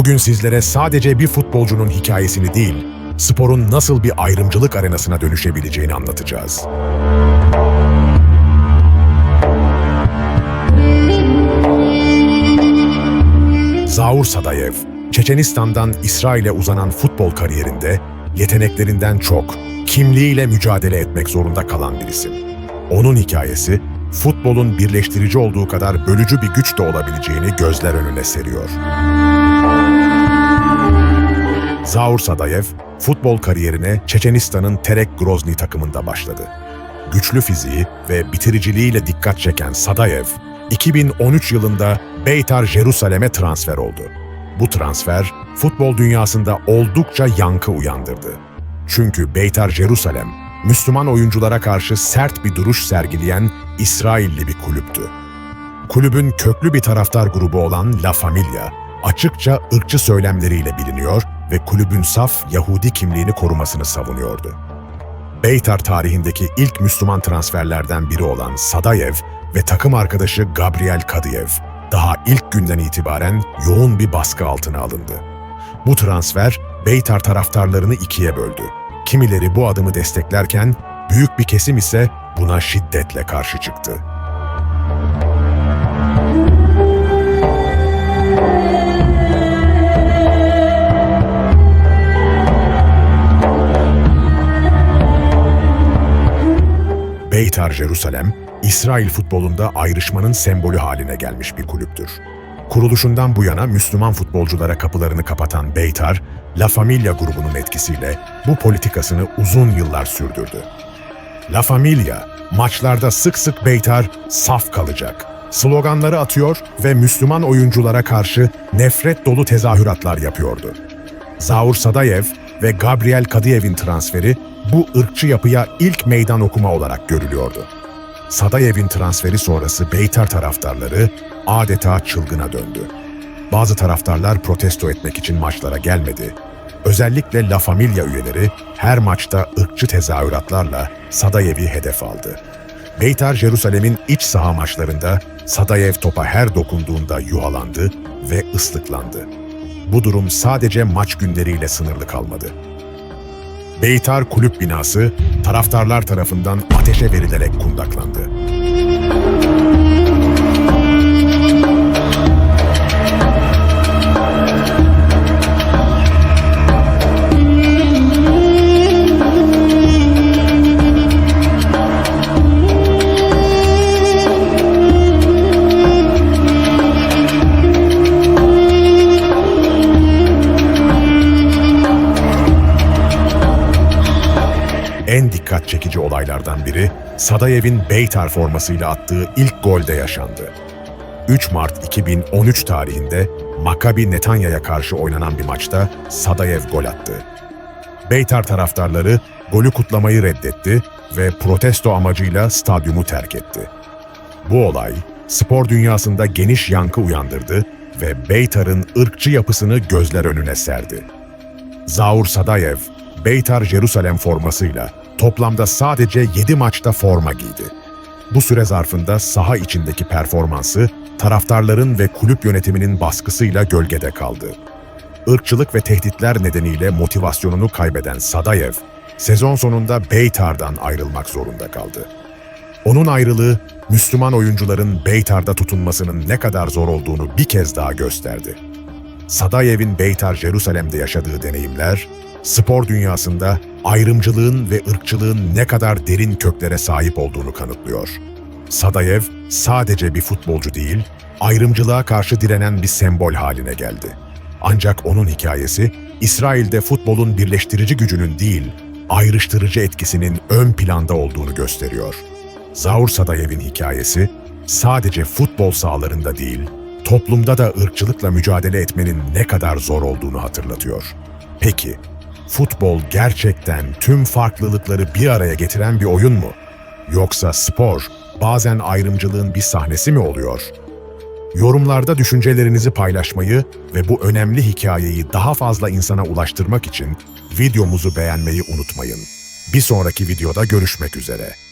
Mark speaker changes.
Speaker 1: Bugün sizlere sadece bir futbolcunun hikayesini değil, sporun nasıl bir ayrımcılık arenasına dönüşebileceğini anlatacağız. Zaur Sadayev, Çeçenistan'dan İsrail'e uzanan futbol kariyerinde yeteneklerinden çok, kimliğiyle mücadele etmek zorunda kalan bir isim. Onun hikayesi, futbolun birleştirici olduğu kadar bölücü bir güç de olabileceğini gözler önüne seriyor. Zaur Sadayev, futbol kariyerine Çeçenistan'ın Terek Grozny takımında başladı. Güçlü fiziği ve bitiriciliğiyle dikkat çeken Sadayev, 2013 yılında Beytar Jerusalem'e transfer oldu. Bu transfer, futbol dünyasında oldukça yankı uyandırdı. Çünkü Beytar Jerusalem, Müslüman oyunculara karşı sert bir duruş sergileyen İsrailli bir kulüptü. Kulübün köklü bir taraftar grubu olan La Familia, açıkça ırkçı söylemleriyle biliniyor ve kulübün saf Yahudi kimliğini korumasını savunuyordu. Beytar tarihindeki ilk Müslüman transferlerden biri olan Sadayev ve takım arkadaşı Gabriel Kadiev daha ilk günden itibaren yoğun bir baskı altına alındı. Bu transfer Beytar taraftarlarını ikiye böldü. Kimileri bu adımı desteklerken büyük bir kesim ise buna şiddetle karşı çıktı. Beytar Jerusalem, İsrail futbolunda ayrışmanın sembolü haline gelmiş bir kulüptür. Kuruluşundan bu yana Müslüman futbolculara kapılarını kapatan Beytar, La Familia grubunun etkisiyle bu politikasını uzun yıllar sürdürdü. La Familia, maçlarda sık sık Beytar saf kalacak, sloganları atıyor ve Müslüman oyunculara karşı nefret dolu tezahüratlar yapıyordu. Zaur Sadayev ve Gabriel Kadiyev'in transferi bu ırkçı yapıya ilk meydan okuma olarak görülüyordu. Sadayev'in transferi sonrası Beytar taraftarları adeta çılgına döndü. Bazı taraftarlar protesto etmek için maçlara gelmedi. Özellikle La Familia üyeleri her maçta ırkçı tezahüratlarla Sadayev'i hedef aldı. Beytar Jerusalem'in iç saha maçlarında Sadayev topa her dokunduğunda yuhalandı ve ıslıklandı. Bu durum sadece maç günleriyle sınırlı kalmadı. Beytar kulüp binası taraftarlar tarafından ateşe verilerek kundaklandı. Dikkat çekici olaylardan biri Sadayev'in Beytar formasıyla attığı ilk golde yaşandı. 3 Mart 2013 tarihinde Maccabi Netanya'ya karşı oynanan bir maçta Sadayev gol attı. Beytar taraftarları golü kutlamayı reddetti ve protesto amacıyla stadyumu terk etti. Bu olay spor dünyasında geniş yankı uyandırdı ve Beytar'ın ırkçı yapısını gözler önüne serdi. Zaur Sadayev, Beytar Jerusalem formasıyla toplamda sadece 7 maçta forma giydi. Bu süre zarfında saha içindeki performansı taraftarların ve kulüp yönetiminin baskısıyla gölgede kaldı. Irkçılık ve tehditler nedeniyle motivasyonunu kaybeden Sadayev, sezon sonunda Beytar'dan ayrılmak zorunda kaldı. Onun ayrılığı, Müslüman oyuncuların Beytar'da tutunmasının ne kadar zor olduğunu bir kez daha gösterdi. Sadayev'in Beytar Jerusalem'de yaşadığı deneyimler, spor dünyasında ayrımcılığın ve ırkçılığın ne kadar derin köklere sahip olduğunu kanıtlıyor. Sadayev sadece bir futbolcu değil, ayrımcılığa karşı direnen bir sembol haline geldi. Ancak onun hikayesi, İsrail'de futbolun birleştirici gücünün değil, ayrıştırıcı etkisinin ön planda olduğunu gösteriyor. Zaur Sadayev'in hikayesi, sadece futbol sahalarında değil, toplumda da ırkçılıkla mücadele etmenin ne kadar zor olduğunu hatırlatıyor. Peki, futbol gerçekten tüm farklılıkları bir araya getiren bir oyun mu? Yoksa spor bazen ayrımcılığın bir sahnesi mi oluyor? Yorumlarda düşüncelerinizi paylaşmayı ve bu önemli hikayeyi daha fazla insana ulaştırmak için videomuzu beğenmeyi unutmayın. Bir sonraki videoda görüşmek üzere.